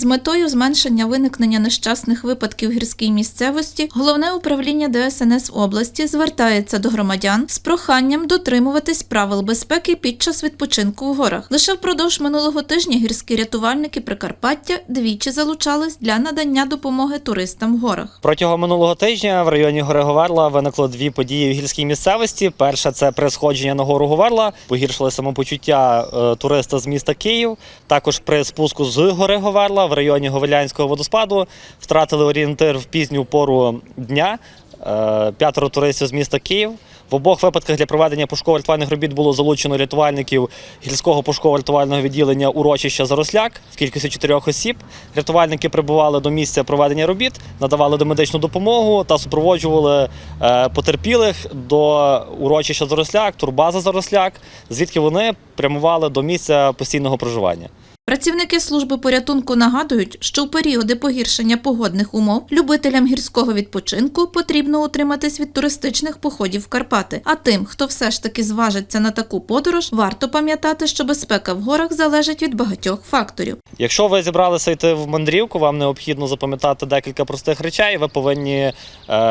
З метою зменшення виникнення нещасних випадків гірській місцевості головне управління ДСНС області звертається до громадян з проханням дотримуватись правил безпеки під час відпочинку в горах. Лише впродовж минулого тижня гірські рятувальники Прикарпаття двічі залучались для надання допомоги туристам в горах. Протягом минулого тижня в районі гори Говерла виникло дві події в гірській місцевості. Перша це при сходженні на гору Говерла, погіршили самопочуття е, туриста з міста Київ. Також при спуску з гори Говерла в районі Говелянського водоспаду втратили орієнтир в пізню пору дня. Е, П'ятеро туристів з міста Київ. В обох випадках для проведення пошуково-рятувальних робіт було залучено рятувальників гірського пошуково-рятувального відділення урочища Заросляк в кількості чотирьох осіб. Рятувальники прибували до місця проведення робіт, надавали домедичну допомогу та супроводжували е, потерпілих до урочища Заросляк, турбаза Заросляк, звідки вони прямували до місця постійного проживання. Працівники служби порятунку нагадують, що в періоди погіршення погодних умов любителям гірського відпочинку потрібно утриматись від туристичних походів в Карпати. А тим, хто все ж таки зважиться на таку подорож, варто пам'ятати, що безпека в горах залежить від багатьох факторів. Якщо ви зібралися йти в мандрівку, вам необхідно запам'ятати декілька простих речей. Ви повинні е,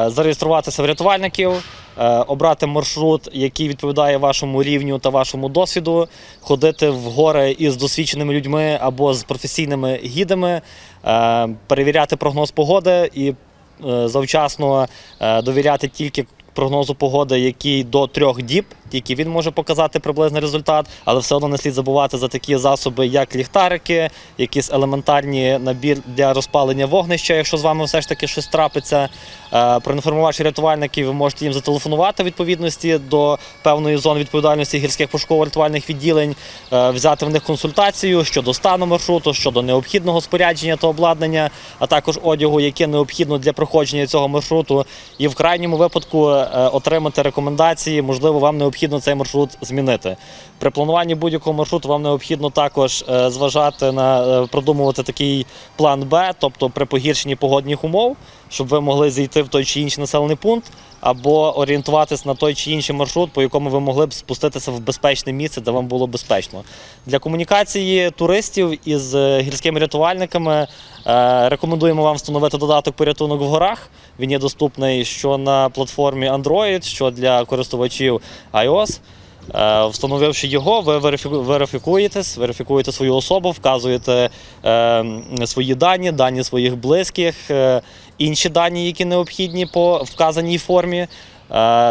зареєструватися в рятувальників, обрати маршрут, який відповідає вашому рівню та вашому досвіду, ходити в гори із досвідченими людьми або з професійними гідами, е, перевіряти прогноз погоди і е, завчасно е, довіряти тільки прогнозу погоди, який до трьох діб, тільки він може показати приблизний результат, але все одно не слід забувати за такі засоби, як ліхтарики, якісь елементарні набір для розпалення вогнища, якщо з вами все ж таки щось трапиться. Е, Проінформувавши рятувальників, ви можете їм зателефонувати відповідності до певної зони відповідальності гірських пошуково-рятувальних відділень, е, взяти в них консультацію щодо стану маршруту, щодо необхідного спорядження та обладнання, а також одягу, яке необхідно для проходження цього маршруту, і в крайньому випадку е, отримати рекомендації. Можливо, вам необхідно цей маршрут змінити. При плануванні будь-якого маршруту вам необхідно також е, зважати на е, продумувати такий план Б, тобто при погіршенні погодних умов, щоб ви могли зійти в той чи інший населений пункт, або орієнтуватись на той чи інший маршрут, по якому ви могли б спуститися в безпечне місце, де вам було безпечно. Для комунікації туристів із е, гірськими рятувальниками рекомендуємо вам встановити додаток порятунок в горах. Він є доступний що на платформі Android, що для користувачів iOS. Е, Встановивши його, ви верифікуєтесь, верифікуєте свою особу, вказуєте е, свої дані, дані своїх близьких, е, інші дані, які необхідні по вказаній формі.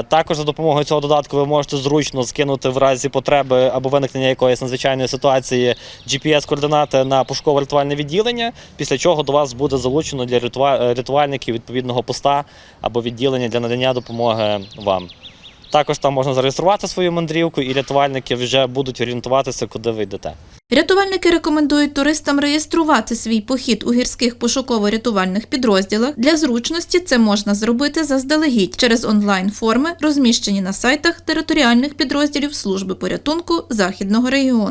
Також за допомогою цього додатку ви можете зручно скинути в разі потреби або виникнення якоїсь надзвичайної ситуації GPS-координати на пошуково-рятувальне відділення, після чого до вас буде залучено для рятувальників відповідного поста або відділення для надання допомоги вам. Також там можна зареєструвати свою мандрівку, і рятувальники вже будуть орієнтуватися, куди ви йдете. Рятувальники рекомендують туристам реєструвати свій похід у гірських пошуково-рятувальних підрозділах. Для зручності це можна зробити заздалегідь через онлайн-форми, розміщені на сайтах територіальних підрозділів служби порятунку західного регіону.